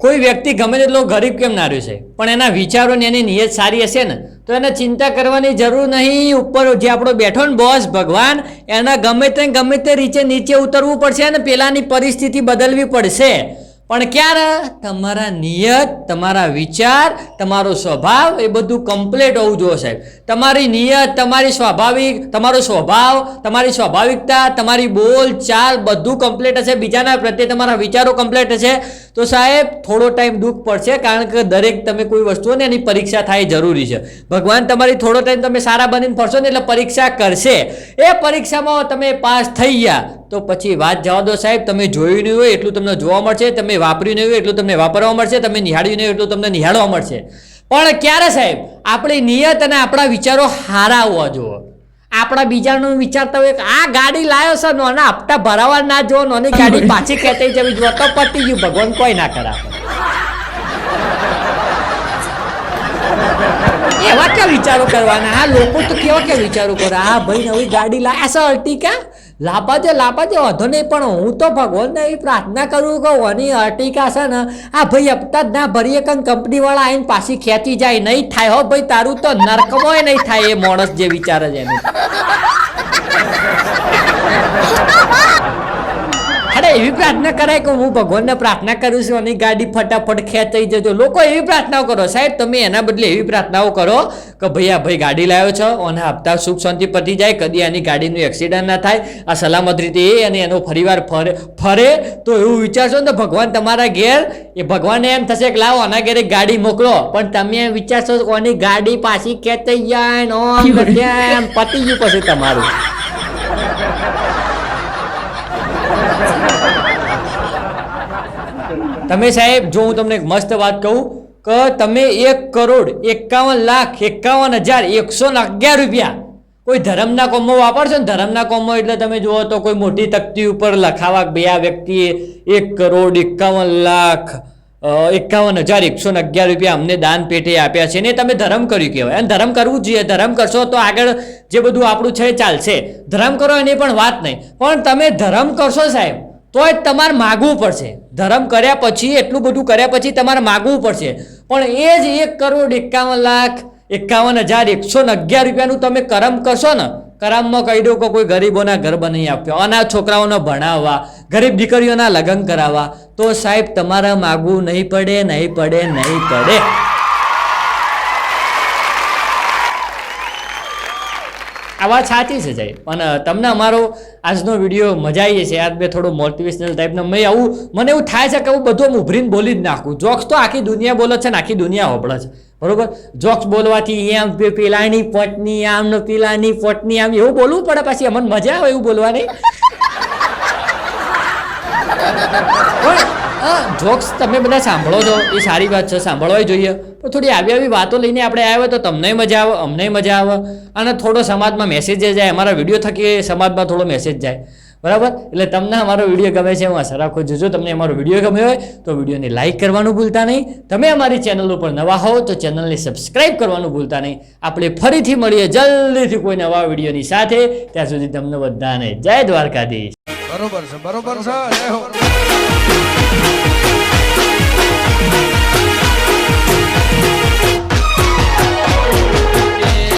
કોઈ વ્યક્તિ ગમે તેટલો ગરીબ કેમ ના રહ્યો છે? પણ એના વિચારો ને એની નિયત સારી હશે ને, તો એને ચિંતા કરવાની જરૂર નહીં. ઉપર જે આપણો બેઠો ને બોસ ભગવાન, એના ગમે તે ગમે તે રીતે નીચે ઉતરવું પડશે અને પેલાની પરિસ્થિતિ બદલવી પડશે. પણ ક્યારે? તમારા નિયત, તમારા વિચાર, તમારો સ્વભાવ એ બધું કમ્પ્લીટ હોવું જોઈએ સાહેબ. તમારી નિયત, તમારી સ્વાભાવિક, તમારો સ્વભાવ, તમારી સ્વાભાવિકતા, તમારી બોલ, ચાલ બધું કમ્પ્લીટ હશે. બીજાના પ્રત્યે તમારા વિચારો કમ્પ્લીટ હશે. તો સાહેબ, થોડો ટાઈમ દુઃખ પડશે કારણ કે દરેક તમે કોઈ વસ્તુઓને એની પરીક્ષા થાય જરૂરી છે. ભગવાન, તમારી થોડો ટાઈમ તમે સારા બનીને ફરશો ને એટલે પરીક્ષા કરશે. એ પરીક્ષામાં તમે પાસ થઈ ગયા, તો પછી વાત જવા દો સાહેબ, તમે જોયું નહીં હોય એટલું તમને જોવા મળશે, તમે વાપર્યું નહીં હોય એટલું તમને વાપરવા મળશે, તમે નિહાળ્યું નહીં એટલું તમને નિહાળવા મળશે. પણ ક્યારે સાહેબ? આપણી નિયત અને આપણા વિચારો હારા હોવા જુઓ આપણા બીજાનું વિચારતા હોય કે આ ગાડી લાવ્યો છે, નોના હપ્તા ભરાવા ના જો, નોની ગાડી પાછી કહેતી જવી જો તો પતી ગયું. ભગવાન કોઈ ના કરા એવા કે વિચારો કરવાના? આ લોકો તો કેવા કે વિચારો કરે? આ ભાઈ, નવી ગાડી લાયા છે અર્ટિકા છે લાંબા વાંધો નહીં, પણ હું તો ભગવાનને એ પ્રાર્થના કરું કે ઓની અર્ટિકા છે ને, આ ભાઈ હપ્તા જ ના ભરીએ કંઈ કંપનીવાળા આવીને પાછી ખેંચી જાય, નહીં થાય હો ભાઈ, તારું તો નરકમોય નહીં થાય, એ માણસ જે વિચારે છે એનું. એવી પ્રાર્થના કરાય કે હું ભગવાનને પ્રાર્થના કરું છું અને ગાડી ફટાફટ ખેંચાઈ જજો. લોકો એવી પ્રાર્થનાઓ કરો. સાહેબ તમે એના બદલે એવી પ્રાર્થનાઓ કરો કે ભાઈ આ ભાઈ ગાડી લાવ્યો છો અને હપ્તા સુખ શાંતિ પતી જાય કદી આની ગાડીનું એક્સિડન્ટ ના થાય આ સલામત રીતે એ અને એનો ફરીવાર ફરે ફરે તો એવું વિચારશો ને ભગવાન તમારા ઘેર એ ભગવાનને એમ થશે કે લાવો આના ઘેરે ગાડી મોકલો. પણ તમે એમ વિચારશો કોની ગાડી પાછી ખેંચાઈ જાય પતી ગયું પછી તમારું. તમે સાહેબ, જો હું તમને એક મસ્ત વાત કહું, કે તમે એક કરોડ, એકાવન લાખ, એકાવન હજાર, એકસો ને અગિયાર રૂપિયા કોઈ ધર્મના કોમો વાપરશો ને? ધર્મના કોમો એટલે તમે જુઓ તો કોઈ મોટી તકતી ઉપર લખાવા બે આ વ્યક્તિએ એક કરોડ, એકાવન લાખ એકાવન હજાર, એકસો ને અગિયાર રૂપિયા અમને દાન પેટે આપ્યા છે ને તમે ધર્મ કર્યું કહેવાય. અને ધર્મ કરવું જોઈએ. ધર્મ કરશો તો આગળ જે બધું આપણું છે ચાલશે. ધર્મ કરો એની પણ વાત નહીં. પણ તમે ધર્મ કરશો સાહેબ તોય તમારે માગવું પડશે. ધર્મ કર્યા પછી, એટલું બધું કર્યા પછી તમારે માગવું પડશે. પણ એ જ એક કરોડ એકાવન લાખ, એકાવન હજાર, એકસો ને અગિયાર રૂપિયાનું તમે કરમ કરશો ને, કરમમાં કહી દો કે કોઈ ગરીબોના ઘર બનાવી આપ્યો, અનાથ છોકરાઓને ભણાવવા, ગરીબ દીકરીઓના લગ્ન કરાવવા, તો સાહેબ, તમારે માગવું નહીં પડે નહીં પડે નહીં પડે. આ વાત સાચી છે સાહેબ. અને તમને અમારો આજનો વીડિયો મજા આવી જશે. આજ મેં થોડો મોટિવેશનલ ટાઈપનો મેં આવું મને એવું થાય છે કે હું બધું હું ઉભરીને બોલી જ નાખું. જોક્સ તો આખી દુનિયા બોલે છે ને આખી દુનિયા હોબળે છે. બરોબર? જોક્સ બોલવાથી એમ પેલાની પટની આમ ને પેલાની પટની આમ એવું બોલવું પડે પાછી. અમને મજા આવે એવું બોલવાની. પણ જોક્સ તમે બધા સાંભળો છો. એ સારી વાત છે સાંભળવા જોઈએ. પણ થોડી આવી આવી વાતો લઈને આપણે આવ્યા તો તમને મજા આવે, અમને મજા આવે. અને થોડો સમાજમાં મેસેજ જાય, અમારા વીડિયો થકી સમાજમાં થોડો મેસેજ જાય. બરાબર? એટલે તમને અમારો વીડિયો ગમે છે, હું આશા રાખું જોજો તમને અમારો વીડિયો ગમ્યો હોય, તો વિડીયોને લાઇક કરવાનું ભૂલતા નહીં. તમે અમારી ચેનલ ઉપર નવા હો તો ચેનલને સબસ્ક્રાઇબ કરવાનું ભૂલતા નહીં. આપણે ફરીથી મળીએ જલ્દીથી કોઈ નવા વિડીયોની સાથે. ત્યાં સુધી તમને બધાને જય દ્વારકાધીશ. બરોબર છે બરોબર છે હો.